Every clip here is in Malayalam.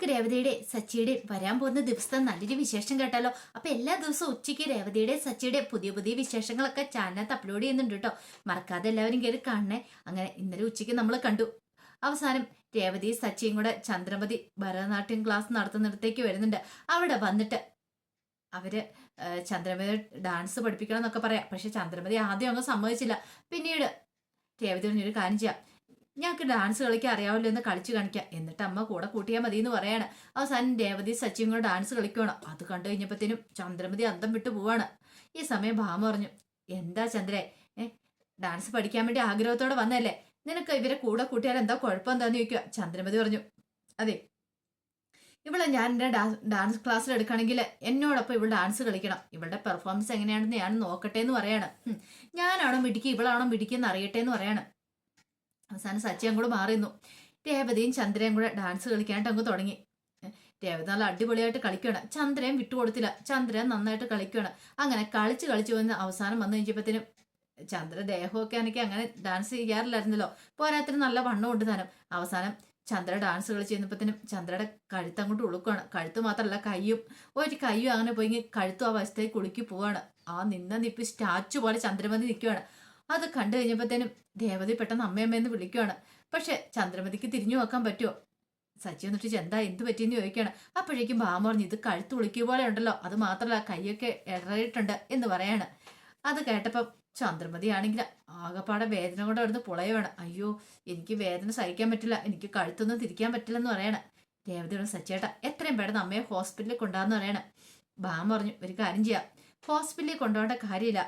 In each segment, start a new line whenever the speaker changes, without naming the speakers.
നമുക്ക് രേവതിയുടെ സച്ചിയുടെ വരാൻ പോകുന്ന ദിവസം നല്ലൊരു വിശേഷം കേട്ടാലോ? അപ്പൊ എല്ലാ ദിവസവും ഉച്ചയ്ക്ക് രേവതിയുടെ സച്ചിയുടെ പുതിയ പുതിയ വിശേഷങ്ങളൊക്കെ ചാനലിനകത്ത് അപ്ലോഡ് ചെയ്യുന്നുണ്ട് കേട്ടോ. മറക്കാതെ എല്ലാവരും കയറി കാണണേ. അങ്ങനെ ഇന്നലെ ഉച്ചയ്ക്ക് നമ്മൾ കണ്ടു. അവസാനം രേവതി സച്ചിയും കൂടെ ചന്ദ്രമതി ഭരതനാട്യം ക്ലാസ് നടത്തുന്നിടത്തേക്ക് വരുന്നുണ്ട്. അവിടെ വന്നിട്ട് അവർ ചന്ദ്രമതി ഡാൻസ് പഠിപ്പിക്കണം എന്നൊക്കെ പറയാം. പക്ഷെ ചന്ദ്രമതി ആദ്യം ഒന്നും സമ്മതിച്ചില്ല. പിന്നീട് രേവതി പറഞ്ഞൊരു കാര്യം ചെയ്യാം. ഞങ്ങൾക്ക് ഡാൻസ് കളിക്കാൻ അറിയാമല്ലോ എന്ന് കളിച്ചു കാണിക്കാം. എന്നിട്ട് അമ്മ കൂടെ കൂട്ടിയാൽ മതി എന്ന് പറയാണ്. അവസാനം രേവതി സച്ചിങ്ങൾ ഡാൻസ് കളിക്കണം അത് കണ്ടു കഴിഞ്ഞപ്പോഴത്തേനും ചന്ദ്രമതി അന്തം വിട്ടു പോവാണ്. ഈ സമയം ഭാമ പറഞ്ഞു എന്താ ചന്ദ്രേ? ഡാൻസ് പഠിക്കാൻ വേണ്ടി ആഗ്രഹത്തോടെ വന്നല്ലേ നിനക്ക് ഇവരെ കൂടെ കൂട്ടിയാൽ എന്താ കുഴപ്പം എന്താന്ന് ചോദിക്കുക? ചന്ദ്രമതി പറഞ്ഞു അതെ ഇവളെ ഞാൻ എന്റെ ഡാൻസ് ക്ലാസ്സിൽ എടുക്കണമെങ്കിൽ എന്നോടൊപ്പം ഇവൾ ഡാൻസ് കളിക്കണം. ഇവളുടെ പെർഫോമൻസ് എങ്ങനെയാണെന്ന് ഞാൻ നോക്കട്ടെ എന്ന് പറയാണ്. ഞാനാണോ മിടിക്കുക ഇവളാണോ മിടിക്കുക എന്ന് അറിയട്ടെ എന്ന് പറയാണ്. അവസാനം സച്ചി കൂടെ മാറിയിരുന്നു. രേവതിയും ചന്ദ്രയും കൂടെ ഡാൻസ് കളിക്കാനായിട്ട് അങ്ങ് തുടങ്ങി. രേവത നല്ല അടിപൊളിയായിട്ട് കളിക്കുകയാണ് ചന്ദ്രയും വിട്ടുകൊടുത്തില്ല ചന്ദ്രൻ നന്നായിട്ട് കളിക്കുകയാണ് അങ്ങനെ കളിച്ച് കളിച്ച് വന്ന് അവസാനം വന്നു കഴിഞ്ഞപ്പോഴത്തേനും ചന്ദ്ര ദേഹമൊക്കെ എനിക്ക് അങ്ങനെ ഡാൻസ് ചെയ്യാറില്ലായിരുന്നല്ലോ. പോരാത്തിന് നല്ല വണ്ണം ഉണ്ട് താനും. അവസാനം ചന്ദ്ര ഡാൻസ് കളിച്ച് ചെന്നപ്പോഴത്തേനും ചന്ദ്രയുടെ കഴുത്ത് അങ്ങോട്ട് ഉളുക്കുകയാണ് കഴുത്ത് മാത്രമല്ല കയ്യും ഒരു കയ്യും അങ്ങനെ പോയി കഴുത്തും ആ വശത്തേക്ക് കുളിക്കി പോവാണ്. ആ നിന്ന നിപ്പി സ്റ്റാച്ചു പോലെ ചന്ദ്രമതി നിൽക്കുകയാണ് അത് കണ്ടു കഴിഞ്ഞപ്പോഴത്തേനും ദേവതി പെട്ടെന്ന് അമ്മയമ്മയെന്ന് വിളിക്കുകയാണ് പക്ഷെ ചന്ദ്രമതിക്ക് തിരിഞ്ഞു നോക്കാൻ പറ്റുമോ? സച്ചി എന്നിട്ട് എന്താ എന്ത് പറ്റിയെന്ന് ചോദിക്കുകയാണ്. അപ്പോഴേക്കും ഭാമ പറഞ്ഞു ഇത് കഴുത്ത് ഉളിക്കുക പോലെ ഉണ്ടല്ലോ. അത് മാത്രമല്ല കൈയൊക്കെ ഇടറിയിട്ടുണ്ട് എന്ന് പറയാണ്. അത് കേട്ടപ്പം ചന്ദ്രമതി ആണെങ്കിൽ ആകെപ്പാടെ വേദന കൊണ്ട് അവിടുന്ന് പുളയുവാണ്. അയ്യോ എനിക്ക് വേദന സഹിക്കാൻ പറ്റില്ല. എനിക്ക് കഴുത്തൊന്നും തിരിക്കാൻ പറ്റില്ലെന്ന് പറയാണ്. ദേവതയുടെ സച്ചേട്ട എത്രയും പെട്ടെന്ന് അമ്മയെ ഹോസ്പിറ്റലിൽ കൊണ്ടുപോകാന്ന് പറയാണ്. ഭാമ പറഞ്ഞു ഒരു കാര്യം ചെയ്യാം. ഹോസ്പിറ്റലിൽ കൊണ്ടുപോകേണ്ട കാര്യമില്ല.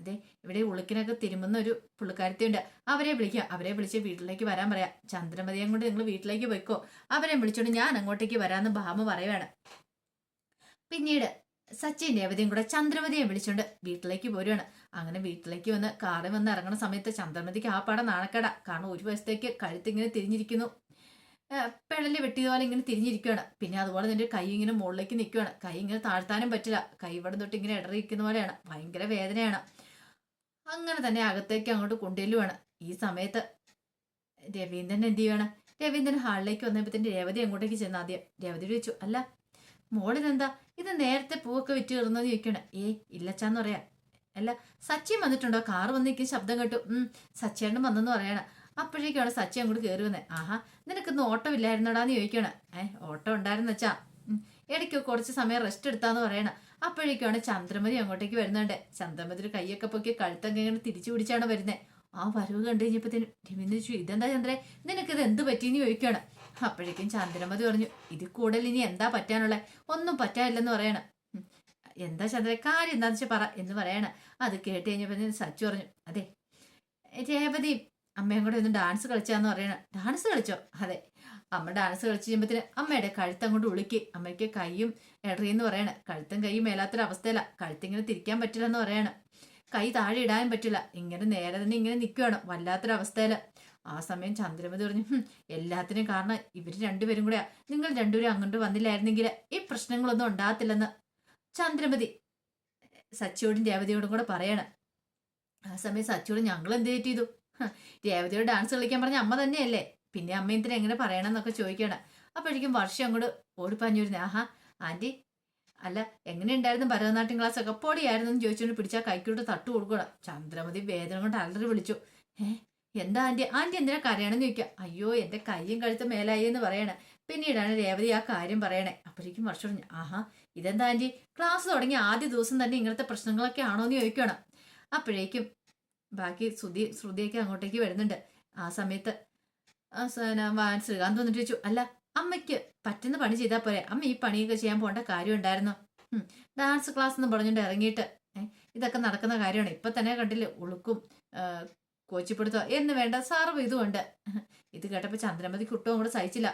അതെ ഇവിടെ ഉളുക്കിനൊക്കെ തിരുമുന്ന ഒരു പുള്ളിക്കാരത്തിയുണ്ട്. അവരെ വിളിക്കാം. അവരെ വിളിച്ച് വീട്ടിലേക്ക് വരാൻ പറയാം. ചന്ദ്രമതിയെ കൊണ്ട് നിങ്ങൾ വീട്ടിലേക്ക് പോയിക്കോ. അവരെ വിളിച്ചോണ്ട് ഞാൻ അങ്ങോട്ടേക്ക് വരാമെന്ന് ഭാമ പറയുവാണ്. പിന്നീട് സച്ചിൻ രേവതിയും കൂടെ ചന്ദ്രമതിയെ വിളിച്ചോണ്ട് വീട്ടിലേക്ക് പോരുവാണ്. അങ്ങനെ വീട്ടിലേക്ക് വന്ന് കാറിൽ വന്ന് ഇറങ്ങുന്ന സമയത്ത് ചന്ദ്രമതിക്ക് ആ പാടം നാണക്കട. കാരണം ഒരു വശത്തേക്ക് കഴുത്തിങ്ങനെ തിരിഞ്ഞിരിക്കുന്നു. പെടൽ വെട്ടിയതുപോലെ ഇങ്ങനെ തിരിഞ്ഞിരിക്കുകയാണ് പിന്നെ അതുപോലെ തന്നെ കൈ ഇങ്ങനെ മുകളിലേക്ക് നിൽക്കുകയാണ് കൈ ഇങ്ങനെ താഴ്ത്താനും പറ്റില്ല. കൈ ഇവിടെ തൊട്ട് ഇങ്ങനെ ഇടറിയിരിക്കുന്ന പോലെയാണ്. ഭയങ്കര വേദനയാണ്. അങ്ങനെ തന്നെ അകത്തേക്ക് അങ്ങോട്ട് കൊണ്ടുവരുവാണ് ഈ സമയത്ത് രവീന്ദ്രൻ എന്ത് ചെയ്യുവാണ് രവീന്ദ്രൻ ഹാളിലേക്ക് വന്നപ്പോഴത്തേന് രേവതി അങ്ങോട്ടേക്ക് ചെന്ന ആദ്യം രേവതി ചോദിച്ചു അല്ല മോളിനെന്താ ഇത് നേരത്തെ പൂവൊക്കെ വിറ്റ് കയറുന്നത് ചോദിക്കണേ ഏ ഇല്ലച്ചാന്ന് പറയാ. അല്ല സച്ചി വന്നിട്ടുണ്ടോ? കാറ് വന്നിരിക്കും ശബ്ദം കേട്ടു. ഉം സച്ചേട്ടൻ വന്നെന്ന് പറയണ. അപ്പോഴേക്കാണ് സച്ചി അങ്ങോട്ട് കയറി വന്നേ. ആഹാ നിനക്കിന്ന് ഓട്ടം ഇല്ലായിരുന്നോടാന്ന് ചോദിക്കണേ ഏ ഓട്ടം ഉണ്ടായിരുന്നു വെച്ചാ ഇടയ്ക്ക് കുറച്ച് സമയം റെസ്റ്റ് എടുത്താന്ന് പറയണ. അപ്പോഴേക്കാണ് ചന്ദ്രമതി അങ്ങോട്ടേക്ക് വരുന്നുണ്ട്. ചന്ദ്രമതി കൈയൊക്കെ പൊക്കി കഴുത്തൊക്കെ ഇങ്ങനെ തിരിച്ചു പിടിച്ചാണ് വരുന്നത് ആ വരവ് കണ്ടു കഴിഞ്ഞപ്പോഴത്തേനും രവീന്ദ്രൻ ചോദിച്ചു ഇതെന്താ ചന്ദ്രേ? നിനക്കിത് എന്ത് പറ്റിയെന്ന് ചോദിക്കുകയാണ്. അപ്പോഴേക്കും ചന്ദ്രമതി പറഞ്ഞു ഇത് കൂടുതൽ ഇനി എന്താ പറ്റാനുള്ളത് ഒന്നും പറ്റാനില്ലെന്ന് പറയണം. എന്താ ചന്ദ്ര? കാര്യം എന്താന്ന് വെച്ചാൽ പറ എന്ന് പറയണ. അത് കേട്ട് കഴിഞ്ഞപ്പോൾ സച്ചു പറഞ്ഞു അതെ രേവതി അമ്മയും കൂടെ ഒന്ന് ഡാൻസ് കളിച്ചാന്ന് പറയണ. ഡാൻസ് കളിച്ചോ? അതെ അമ്മ ഡാൻസ് കളിച്ച് ചെയ്യുമ്പത്തിന് അമ്മയുടെ കഴുത്ത് അങ്ങോട്ട് ഉളുക്കി അമ്മയ്ക്ക് കൈയും ഇടറിയെന്ന് പറയണ. കഴുത്തും കൈയും മേലാത്തൊരു അവസ്ഥയില്ല. കഴുത്തിങ്ങനെ തിരിക്കാൻ പറ്റില്ല എന്ന് പറയണം. കൈ താഴെ ഇടാൻ പറ്റില്ല. ഇങ്ങനെ നേരെ തന്നെ ഇങ്ങനെ നിൽക്കുകയാണ്. വല്ലാത്തൊരു അവസ്ഥയിൽ ആ സമയം ചന്ദ്രമതി പറഞ്ഞു "ഹും, എല്ലാത്തിനും കാരണം ഇവർ രണ്ടുപേരും കൂടെയാ. നിങ്ങൾ രണ്ടുപേരും അങ്ങോട്ട് വന്നില്ലായിരുന്നെങ്കിൽ ഈ പ്രശ്നങ്ങളൊന്നും ഉണ്ടാകത്തില്ലെന്ന് ചന്ദ്രമതി സച്ചിയോടും രേവതിയോടും കൂടെ പറയണം. ആ സമയം സച്ചിയോട് ഞങ്ങൾ എന്ത് ചെയ്തു? രേവതിയോട് ഡാൻസ് കളിക്കാൻ പറഞ്ഞ അമ്മ തന്നെയല്ലേ? പിന്നെ അമ്മ എങ്ങനെ പറയണം എന്നൊക്കെ ചോദിക്കണം അപ്പോഴേക്കും വർഷം അങ്ങോട്ട് ഓടിപ്പാഞ്ഞിരുന്നേ ആഹാ ആന്റി അല്ല എങ്ങനെയുണ്ടായിരുന്നു ഭരതനാട്യം ക്ലാസ് ഒക്കെ? പൊടിയായിരുന്നു എന്ന് ചോദിച്ചുകൊണ്ട് പിടിച്ചാൽ കൈക്കോട്ട് തട്ടു കൊടുക്കണം ചന്ദ്രമതി വേദന കൊണ്ട് അലറി വിളിച്ചു. ഏ എന്താ ആന്റി? ആന്റി എന്തിനാ കരയണമെന്ന് ചോദിക്കുക. അയ്യോ എന്റെ കയ്യും കഴുത്തും മേലായി എന്ന് പറയണേ. പിന്നീടാണ് രേവതി ആ കാര്യം പറയണേ. അപ്പോഴേക്കും വർഷം പറഞ്ഞു ആഹാ ഇതെന്താ ആന്റി? ക്ലാസ് തുടങ്ങി ആദ്യ ദിവസം തന്നെ ഇങ്ങനത്തെ പ്രശ്നങ്ങളൊക്കെ ആണോ എന്ന് ചോദിക്കണം അപ്പോഴേക്കും ബാക്കി ശ്രുതി ശ്രുതിയൊക്കെ അങ്ങോട്ടേക്ക് വരുന്നുണ്ട്. ആ സമയത്ത് ശ്രീകാന്ത് വന്നിട്ട് ചോദിച്ചു അല്ല അമ്മയ്ക്ക് പറ്റുന്ന പണി ചെയ്താൽ പോരെ. അമ്മ ഈ പണിയൊക്കെ ചെയ്യാൻ പോകേണ്ട കാര്യം ഉണ്ടായിരുന്നോ. ഡാൻസ് ക്ലാസ് എന്ന് പറഞ്ഞുകൊണ്ട് ഇറങ്ങിയിട്ട് ഇതൊക്കെ നടക്കുന്ന കാര്യമാണ്. ഇപ്പൊ തന്നെ കണ്ടില്ലേ ഉളുക്കും കോച്ചിപ്പെടുത്തുക കോച്ചിപ്പെടുത്തോ എന്ന് വേണ്ട സാറും ഇതുമുണ്ട് ഇത് കേട്ടപ്പോൾ ചന്ദ്രമതി കുട്ടവും കൂടെ സഹിച്ചില്ല.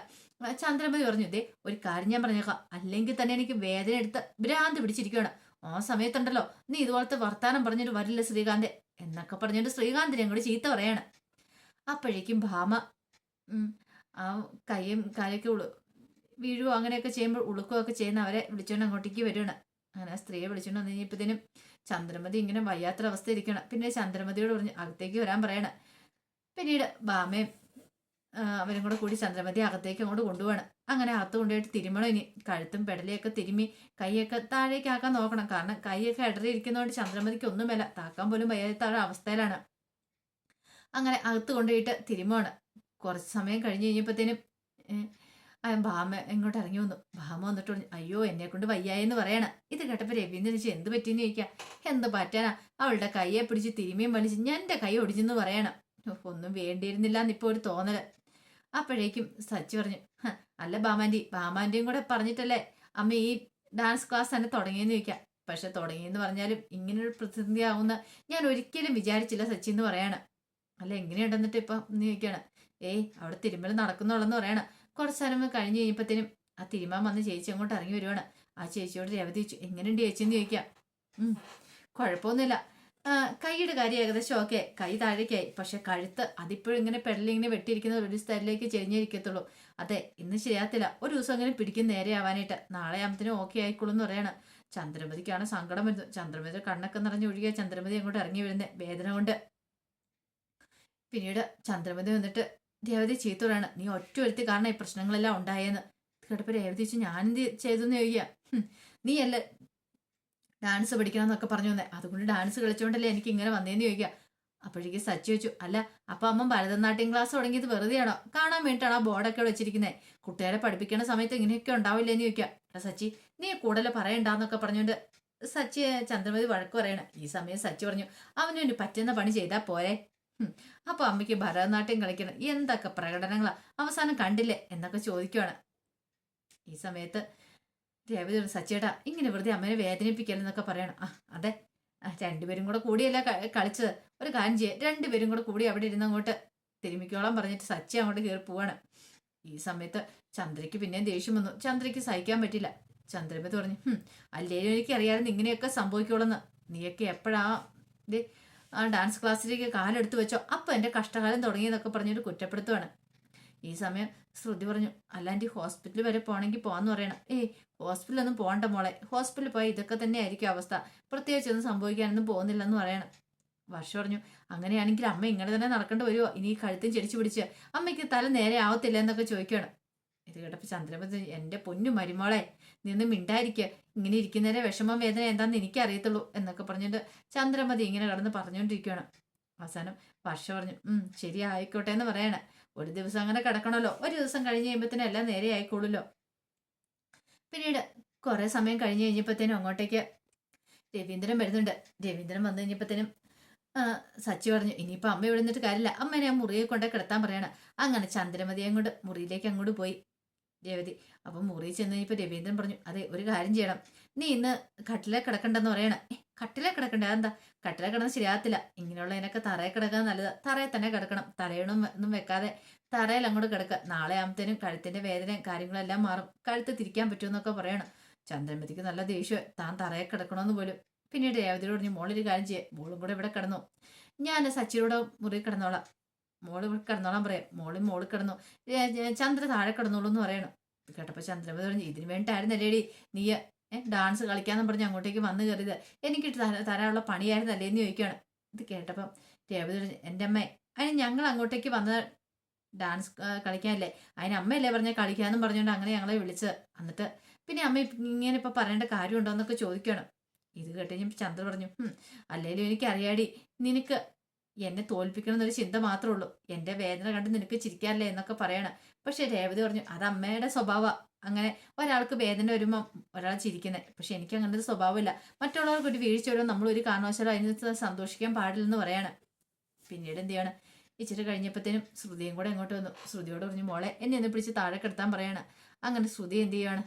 ചന്ദ്രമതി പറഞ്ഞു ഇതേ ഒരു കാര്യം ഞാൻ പറഞ്ഞേക്കാം. അല്ലെങ്കിൽ തന്നെ എനിക്ക് വേദന എടുത്ത് ഭ്രാന്ത് പിടിച്ചിരിക്കുകയാണ്. ആ സമയത്തുണ്ടല്ലോ നീ ഇതുപോലത്തെ വർത്താനം പറഞ്ഞിട്ട് വരില്ല ശ്രീകാന്ത് എന്നൊക്കെ പറഞ്ഞിട്ട് ശ്രീകാന്തിനെ കൂടി ചീത്ത പറയാണ്. അപ്പോഴേക്കും ഭാമ ആ കൈയും കാലൊക്കെ ഉളു വീഴുവോ അങ്ങനെയൊക്കെ ചെയ്യുമ്പോൾ ഉളുക്കുകയൊക്കെ ചെയ്യുന്ന അവരെ വിളിച്ചോണ്ട് അങ്ങോട്ടേക്ക് വരുവാണ് അങ്ങനെ ആ സ്ത്രീയെ വിളിച്ചോണ്ട് വന്നു കഴിഞ്ഞപ്പോഴത്തേനും ചന്ദ്രമതി ഇങ്ങനെ വയ്യാത്തൊരവസ്ഥ ഇരിക്കണം പിന്നെ ചന്ദ്രമതിയോട് പറഞ്ഞു അകത്തേക്ക് വരാൻ പറയണം. പിന്നീട് ബാമയും അവരും കൂടെ കൂടി ചന്ദ്രമതി അകത്തേക്ക് അങ്ങോട്ട് കൊണ്ടുപോകണം അങ്ങനെ അകത്ത് കൊണ്ടുപോയിട്ട് തിരുമണം ഇനി കഴുത്തും പെടലിയൊക്കെ തിരുമ്മി കൈയൊക്കെ താഴേക്ക് ആക്കാൻ നോക്കണം. കാരണം കൈയൊക്കെ ഇടറിയിരിക്കുന്നതുകൊണ്ട് ചന്ദ്രമതിക്ക് ഒന്നും വില താക്കാൻ പോലും വയ്യാത്ത അവസ്ഥയിലാണ്. അങ്ങനെ അകത്ത് കൊണ്ടുപോയിട്ട് തിരുമാണ് കുറച്ച് സമയം കഴിഞ്ഞ് കഴിഞ്ഞപ്പോഴത്തേനും ഭാമ ഇങ്ങോട്ട് ഇറങ്ങി വന്നു. ഭാമ വന്നിട്ട് അയ്യോ എന്നെ കൊണ്ട് വയ്യായെന്ന് പറയണ. ഇത് കേട്ടപ്പോൾ രവീന്ദ്രൻ ചോദിച്ചു എന്ത് പറ്റിയെന്ന് ചോദിക്കാം. എന്ത് പറ്റാനാ? അവളുടെ കയ്യെ പിടിച്ച് തിരുമിയും വലിച്ച് ഞാൻ എന്റെ കൈ ഒടിച്ചെന്ന് പറയണം. ഒന്നും വേണ്ടിയിരുന്നില്ല എന്നിപ്പോൾ ഒരു തോന്നൽ. അപ്പോഴേക്കും സച്ചി പറഞ്ഞു അല്ല ബാമാന്റി ബാമാന്റിയും കൂടെ പറഞ്ഞിട്ടല്ലേ അമ്മ ഈ ഡാൻസ് ക്ലാസ് തന്നെ തുടങ്ങിയെന്ന് ചോദിക്കാം. പക്ഷെ തുടങ്ങിയെന്ന് പറഞ്ഞാലും ഇങ്ങനൊരു പ്രതിസന്ധി ആവുന്ന ഞാൻ ഒരിക്കലും വിചാരിച്ചില്ല സച്ചി എന്ന് പറയാണ്. അല്ല എങ്ങനെയുണ്ടെന്നിട്ട് ഇപ്പം എന്ന് ചോദിക്കാണ്. ഏയ് അവിടെ തിരുമ്മൽ നടക്കുന്നുള്ളെന്ന് പറയണ. കുറച്ച് നേരം കഴിഞ്ഞ് ആ തിരുമാൻ വന്ന് ചേച്ചി അങ്ങോട്ട് ഇറങ്ങി വരുവാണ്. ആ ചേച്ചിയോട് രവതി ചോദിച്ചു എങ്ങനെയുണ്ട് ചേച്ചി എന്ന് ചോദിക്കാം കുഴപ്പമൊന്നുമില്ല. കൈയുടെ കാര്യം ഏകദേശം ഓക്കെ. കൈ താഴേക്കായി. പക്ഷെ കഴുത്ത് അതിപ്പോഴും ഇങ്ങനെ പെടലിങ്ങനെ വെട്ടിയിരിക്കുന്ന ഒരു സ്ഥലത്തേക്ക് ചെരിഞ്ഞിരിക്കത്തുള്ളൂ അതെ ഇന്ന് ശരിയാത്തില്ല ഒരു ദിവസം അങ്ങനെ പിടിക്കും നേരെ ആവാനായിട്ട്. നാളെ ആകുമ്പത്തിനും ഓക്കെ ആയിക്കോളും എന്ന് പറയാണ്. ചന്ദ്രമതിക്കാണ് സങ്കടം വരുന്നത്. ചന്ദ്രമതിയുടെ കണ്ണൊക്കെ നിറഞ്ഞു ഒഴുകിയ ചന്ദ്രമതി അങ്ങോട്ട് ഇറങ്ങി വരുന്നത് വേദന കൊണ്ട്. പിന്നീട് ചന്ദ്രമതി വന്നിട്ട് രേവതി ചീത്ത പറയാണ് നീ ഒറ്റ ഒരുത്തി കാരണം ഈ പ്രശ്നങ്ങളെല്ലാം ഉണ്ടായെന്ന്. കേട്ടപ്പോ കേട്ടപ്പോൾ രേവതി ചോദിച്ചു ഞാൻ എന്ത് ചെയ്തെന്ന് ചോദിക്കുക "ഹും, നീ അല്ലേ ഡാൻസ് പഠിക്കണം എന്നൊക്കെ പറഞ്ഞു തന്നെ അതുകൊണ്ട് ഡാൻസ് കളിച്ചോണ്ടല്ലേ എനിക്ക് ഇങ്ങനെ വന്നേന്ന് ചോദിക്കുക അപ്പോഴേക്ക് സച്ചി വെച്ചു അല്ല അപ്പൊ അമ്മ ഭരതനാട്യം ക്ലാസ് തുടങ്ങിയത് വെറുതെയാണോ? കാണാൻ വേണ്ടിയിട്ടാണ് ആ ബോർഡൊക്കെ വെച്ചിരിക്കുന്നത് കുട്ടികളെ പഠിപ്പിക്കുന്ന സമയത്ത് ഇങ്ങനെയൊക്കെ ഉണ്ടാവില്ല എന്ന് ചോദിക്കുക സച്ചി നീ കൂടുതൽ പറയണ്ടെന്നൊക്കെ പറഞ്ഞുകൊണ്ട് സച്ചി ചന്ദ്രമതി വഴക്ക് പറയണ. ഈ സമയം സച്ചി പറഞ്ഞു അവനൊരു പറ്റുന്ന പണി ചെയ്താൽ പോരെ. അപ്പൊ അമ്മയ്ക്ക് ഭരതനാട്യം കളിക്കണം. എന്തൊക്കെ പ്രകടനങ്ങളാ? അവസാനം കണ്ടില്ലേ? എന്നൊക്കെ ചോദിക്കുവാണ്. ഈ സമയത്ത് രേവതി സച്ചേട്ടാ ഇങ്ങനെ വെറുതെ അമ്മേനെ വേദനിപ്പിക്കലെന്നൊക്കെ പറയണം. ആ അതെ. രണ്ടുപേരും കൂടെ കൂടിയല്ല കളിച്ചത്. ഒരു കാര്യം ചെയ്യാം. രണ്ടുപേരും കൂടെ കൂടി അവിടെ ഇരുന്ന് അങ്ങോട്ട് തിരുമിക്കോളം പറഞ്ഞിട്ട് സച്ചി അങ്ങോട്ട് കയറി പോവാണ്. ഈ സമയത്ത് ചന്ദ്രയ്ക്ക് പിന്നെയും ദേഷ്യം വന്നു. ചന്ദ്രയ്ക്ക് സഹിക്കാൻ പറ്റില്ല. ചന്ദ്രമ്മ പറഞ്ഞു "ഹും, അല്ലേലും എനിക്ക് അറിയാമായിരുന്നു ഇങ്ങനെയൊക്കെ സംഭവിക്കോളെന്ന് നീയൊക്കെ എപ്പോഴാ ആ ഡാൻസ് ക്ലാസ്സിലേക്ക് കാലെടുത്ത് വെച്ചോ. അപ്പം എന്റെ കഷ്ടകാലം തുടങ്ങിയെന്നൊക്കെ പറഞ്ഞൊരു കുറ്റപ്പെടുത്തുവാണ്. ഈ സമയം ശ്രുതി പറഞ്ഞു അല്ലാണ്ട് ഹോസ്പിറ്റലിൽ വരെ പോകണമെങ്കിൽ പോകാന്ന് പറയണം. ഏയ് ഹോസ്പിറ്റലൊന്നും പോകണ്ട മോളെ. ഹോസ്പിറ്റലിൽ പോയി ഇതൊക്കെ തന്നെ ആയിരിക്കും അവസ്ഥ പ്രത്യേകിച്ചൊന്നും സംഭവിക്കാനൊന്നും പോകുന്നില്ലെന്ന് പറയണം. വർഷ പറഞ്ഞു അങ്ങനെയാണെങ്കിൽ അമ്മ ഇങ്ങനെ തന്നെ നടക്കേണ്ടി വരുമോ ഇനി കഴുത്തും ചെടിച്ചു പിടിച്ച്. അമ്മയ്ക്ക് തല നേരെ ആവത്തില്ല എന്നൊക്കെ ചോദിക്കുകയാണ് ഇത് കേട്ടപ്പോൾ ചന്ദ്രമതി എന്റെ പൊന്നു മരുമോളെ നിന്ന് മിണ്ടായിരിക്കുക ഇങ്ങനെ ഇരിക്കുന്നതിന്റെ വിഷമം വേദന എന്താണെന്ന് എനിക്ക് അറിയത്തുള്ളൂ എന്നൊക്കെ പറഞ്ഞിട്ട് ചന്ദ്രമതി ഇങ്ങനെ കടന്ന് പറഞ്ഞുകൊണ്ടിരിക്കുകയാണ് അവസാനം വർഷ പറഞ്ഞു ഉം ശരി ആയിക്കോട്ടെ എന്ന് പറയണേ. ഒരു ദിവസം അങ്ങനെ കിടക്കണമല്ലോ. ഒരു ദിവസം കഴിഞ്ഞ് കഴിയുമ്പോഴത്തേനും എല്ലാം നേരെ ആയിക്കോളൂല്ലോ പിന്നീട് കുറെ സമയം കഴിഞ്ഞ് കഴിഞ്ഞപ്പോഴത്തേനും അങ്ങോട്ടേക്ക് രവീന്ദ്രൻ വരുന്നുണ്ട്. രവീന്ദ്രൻ വന്നു കഴിഞ്ഞപ്പോഴത്തേനും സച്ചി പറഞ്ഞു ഇനിയിപ്പോൾ അമ്മ ഇവിടെ നിന്നിട്ട് കാര്യമില്ല. അമ്മേനെ ആ മുറിയെ കൊണ്ടേ കിടത്താൻ പറയണം. അങ്ങനെ ചന്ദ്രമതി അങ്ങോട്ട് മുറിയിലേക്ക് അങ്ങോട്ട് പോയി. രവതി. അപ്പം മുറിയിൽ ചെന്ന് രവീന്ദ്രൻ പറഞ്ഞു അതെ ഒരു കാര്യം ചെയ്യണം. നീ ഇന്ന് കട്ടിലെ കിടക്കണ്ടെന്ന് പറയണം. "ഏ, കട്ടിലെ കിടക്കണ്ട? അതെന്താ? കട്ടിലെ കിടന്ന് ശരിയാകത്തില്ല. ഇങ്ങനെയുള്ളതിനൊക്കെ തറയിൽ കിടക്കാൻ നല്ലത്. തറയിൽ തന്നെ കിടക്കണം. തറയണം ഒന്നും വെക്കാതെ തറയിൽ അങ്ങോട്ട് കിടക്കുക. നാളെ ആകുമ്പത്തേനും കഴുത്തിന്റെ വേദനയും കാര്യങ്ങളെല്ലാം മാറും. കഴുത്ത് തിരിക്കാൻ പറ്റുമെന്നൊക്കെ പറയണം. ചന്ദ്രമതിക്ക് നല്ല ദേഷ്യം. താൻ തറയിൽ കിടക്കണമെന്ന് പോലും. പിന്നീട് രേവതിയോട് പറഞ്ഞു മോളൊരു കാര്യം ചെയ്യേ. മോളും കൂടെ ഇവിടെ കിടന്നു. ഞാൻ സച്ചിയുടെ മുറി കിടന്നോളാം. മോൾ കിടന്നോളാൻ പറയാം. മോളും മോൾ കിടന്നു. ചന്ദ്ര താഴെ കിടന്നോളൂ എന്ന് പറയണം. കേട്ടപ്പോൾ ചന്ദ്രമതി പറഞ്ഞു ഇതിന് വേണ്ടിയിട്ടായിരുന്നല്ലേടി നീ ഡാൻസ് കളിക്കാന്ന് പറഞ്ഞ് അങ്ങോട്ടേക്ക് വന്നു കയറിയത്. എനിക്ക് തര തരാനുള്ള പണിയായിരുന്നല്ലേ എന്ന് ചോദിക്കുകയാണ്. ഇത് കേട്ടപ്പം രേവതി പറഞ്ഞു എന്റെ അമ്മ അതിന് ഞങ്ങൾ അങ്ങോട്ടേക്ക് വന്ന ഡാൻസ് കളിക്കാനല്ലേ? അതിന് അമ്മയല്ലേ പറഞ്ഞ കളിക്കാന്നും പറഞ്ഞുകൊണ്ട് അങ്ങനെ ഞങ്ങളെ വിളിച്ചത്. എന്നിട്ട് പിന്നെ അമ്മ ഇങ്ങനെ ഇപ്പൊ പറയേണ്ട കാര്യമുണ്ടോ എന്നൊക്കെ ചോദിക്കുകയാണ്. ഇത് കേട്ട് ചന്ദ്ര പറഞ്ഞു "ഹും, അല്ലേലും എനിക്ക് അറിയാടി നിനക്ക് എന്നെ തോൽപ്പിക്കണം എന്നൊരു ചിന്ത മാത്രമേ ഉള്ളൂ. എന്റെ വേദന കണ്ട് നിനക്ക് ചിരിക്കാറില്ലേ എന്നൊക്കെ പറയണം. പക്ഷെ രേവതി പറഞ്ഞു അത് അമ്മയുടെ സ്വഭാവ. അങ്ങനെ ഒരാൾക്ക് വേദന വരുമ്പോൾ ഒരാൾ ചിരിക്കുന്നത് പക്ഷെ എനിക്ക് അങ്ങനത്തെ ഒരു സ്വഭാവമില്ല. മറ്റുള്ളവർക്ക് ഒരു വീഴ്ച വരുമ്പോൾ നമ്മൾ ഒരു കാരണവശാലും അതിന് സന്തോഷിക്കാൻ പാടില്ലെന്ന് പറയാണ്. പിന്നീട് എന്ത് ചെയ്യാണ്? ഇച്ചിരി കഴിഞ്ഞപ്പോഴത്തേനും ശ്രുതിയും കൂടെ അങ്ങോട്ട് വന്നു. ശ്രുതിയോട് പറഞ്ഞു മോളെ എന്നെ ഒന്ന് പിടിച്ച് താഴെ കിടത്താൻ പറയാണ്. അങ്ങനെ ശ്രുതി എന്ത് ചെയ്യാണ്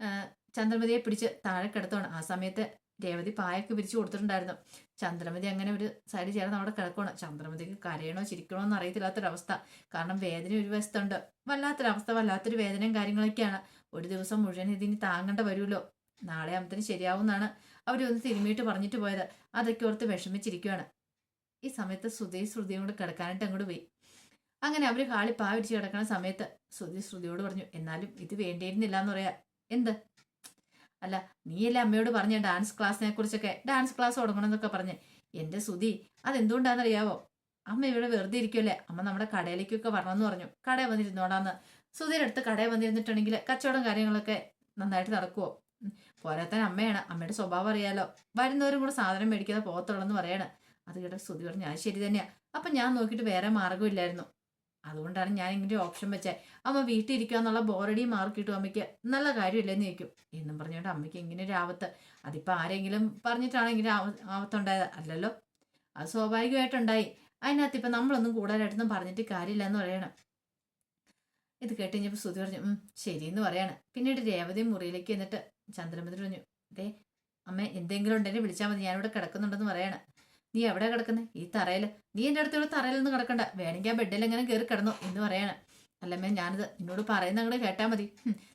ആ, ചന്ദ്രമതിയെ പിടിച്ച് താഴെ കിടത്തുകയാണ് ആ സമയത്ത് രേവതി പായൊക്കെ പിരിച്ചു കൊടുത്തിട്ടുണ്ടായിരുന്നു. ചന്ദ്രമതി അങ്ങനെ ഒരു സൈഡ് ചേർന്ന് അവിടെ കിടക്കണം ചന്ദ്രമതിക്ക് കരയണോ ചിരിക്കണോ എന്ന് അറിയത്തില്ലാത്തൊരവസ്ഥ. കാരണം വേദന ഒരു വശത്തുണ്ട്. വല്ലാത്തൊരവസ്ഥ വല്ലാത്തൊരു വേദനയും കാര്യങ്ങളൊക്കെയാണ്. ഒരു ദിവസം മുഴുവൻ ഇതിന് താങ്ങേണ്ട വരുമല്ലോ. നാളെ ആകുമ്പത്തിന് ശരിയാവുമെന്നാണ് അവരൊന്ന് തിരുമിയിട്ട് പറഞ്ഞിട്ട് പോയത്. അതൊക്കെ ഓർത്ത് വിഷമിച്ചിരിക്കുകയാണ് ഈ സമയത്ത് ശ്രുതി ശ്രുതിയും കൂടെ കിടക്കാനായിട്ട് അങ്ങോട്ട് പോയി. അങ്ങനെ അവർ ഹാളി പാവിരിച്ച് കിടക്കുന്ന സമയത്ത് ശ്രുതി ശ്രുതിയോട് പറഞ്ഞു എന്നാലും ഇത് വേണ്ടിയിരുന്നില്ല എന്ന് പറയാ. എന്ത്? അല്ല നീയല്ലേ അമ്മയോട് പറഞ്ഞ ഡാൻസ് ക്ലാസ്സിനെ കുറിച്ചൊക്കെ? ഡാൻസ് ക്ലാസ് തുടങ്ങണം എന്നൊക്കെ പറഞ്ഞ്. എന്റെ സുതി അതെന്തുകൊണ്ടാണെന്നറിയാവോ? അമ്മ ഇവിടെ വെറുതെ ഇരിക്കുമല്ലേ അമ്മ നമ്മുടെ കടയിലേക്കൊക്കെ വരണമെന്ന് പറഞ്ഞു. കടയിൽ വന്നിരുന്നോടാന്ന്. സുധീർ അടുത്ത് കടയിൽ വന്നിരുന്നിട്ടുണ്ടെങ്കിൽ കച്ചവടം കാര്യങ്ങളൊക്കെ നന്നായിട്ട് നടക്കുമോ പോരാത്തൻ അമ്മയാണ്. അമ്മയുടെ സ്വഭാവം അറിയാലോ. വരുന്നവരും കൂടെ സാധനം മേടിക്കാതെ പോകത്തുള്ളെന്ന് പറയാണ്. അത് കേട്ട സുധി പറഞ്ഞു അത് ശരി തന്നെയാ. അപ്പം ഞാൻ നോക്കിയിട്ട് വേറെ മാർഗമില്ലായിരുന്നു. അതുകൊണ്ടാണ് ഞാൻ ഇങ്ങനെ ഒരു ഓപ്ഷൻ വെച്ചേ. അമ്മ വീട്ടിൽ ഇരിക്കുക എന്നുള്ള ബോറടി മാർക്ക് കിട്ടും അമ്മയ്ക്ക്. നല്ല കാര്യമില്ലെന്ന് ചോദിക്കും. എന്നും പറഞ്ഞുകൊണ്ട് അമ്മയ്ക്ക് ഇങ്ങനെ ഒരു ആപത്ത്. അതിപ്പോൾ ആരെങ്കിലും പറഞ്ഞിട്ടാണ് ഇങ്ങനെ ആവ ആവത്തുണ്ടായത് അല്ലല്ലോ? അത് സ്വാഭാവികമായിട്ടുണ്ടായി. അതിനകത്ത് ഇപ്പം നമ്മളൊന്നും കൂടുതലായിട്ടൊന്നും പറഞ്ഞിട്ട് കാര്യമില്ല എന്ന് പറയണം. ഇത് കേട്ട് കഴിഞ്ഞപ്പോൾ ശ്രുതി പറഞ്ഞു ശരിയെന്ന് പറയാണ്. പിന്നീട് രേവതി മുറിയിലേക്ക് എന്നിട്ട് ചന്ദ്രമതി പറഞ്ഞു ദേ അമ്മ എന്തെങ്കിലും ഉണ്ടെങ്കിൽ വിളിച്ചാൽ മതി. ഞാനിവിടെ കിടക്കുന്നുണ്ടെന്ന് പറയാണ്. നീ എവിടെ കിടക്കുന്നത് ഈ തറയിൽ നീ എന്റെ അടുത്തുള്ള നിന്ന് കിടക്കണ്ട. വേണമെങ്കിൽ ആ ബെഡിൽ എങ്ങനെ കയറി കിടന്നു? എന്ന് പറയാണ്. അല്ലമ്മേ ഞാനിത് എന്നോട് പറയുന്ന അങ്ങോട്ട് കേട്ടാൽ മതി.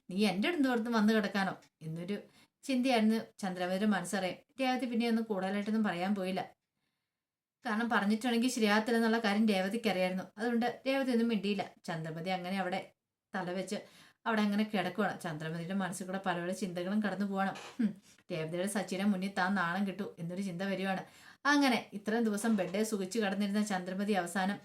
നീ എന്റെ അടുത്ത് വന്ന് കിടക്കാനോ? എന്നൊരു ചിന്തയായിരുന്നു ചന്ദ്രമതിയുടെ മനസ്സറിയാം രേവതി പിന്നെ ഒന്നും കൂടുതലായിട്ടൊന്നും പറയാൻ പോയില്ല. കാരണം പറഞ്ഞിട്ടുണ്ടെങ്കിൽ ശരിയാകത്തില്ലെന്നുള്ള കാര്യം രേവതിക്ക് അറിയായിരുന്നു. അതുകൊണ്ട് രേവതി ഒന്നും മിണ്ടിയില്ല. ചന്ദ്രമതി അങ്ങനെ അവിടെ തലവെച്ച് അവിടെ അങ്ങനെ കിടക്കുവാണ്. ചന്ദ്രമതിയുടെ മനസ്സിൽ കൂടെ പല പല ചിന്തകളും കടന്നു പോകണം രേവതിയുടെ സച്ചിയുടെ മുന്നിൽ താൻ നാണം കിട്ടു എന്നൊരു ചിന്ത വരികയാണ് അങ്ങനെ ഇത്രയും ദിവസം ബെഡേ സുഖിച്ചു കടന്നിരുന്ന ചന്ദ്രമതി അവസാനം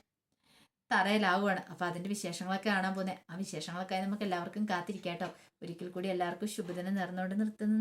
തറയിലാവുകയാണ്. അപ്പൊ അതിന്റെ വിശേഷങ്ങളൊക്കെ കാണാൻ പോകുന്നത് ആ വിശേഷങ്ങളൊക്കെ നമുക്ക് എല്ലാവർക്കും കാത്തിരിക്കാം കേട്ടോ ഒരിക്കൽ കൂടി എല്ലാവർക്കും ശുഭദിനം നേർന്നുകൊണ്ട് നിർത്തുന്നു.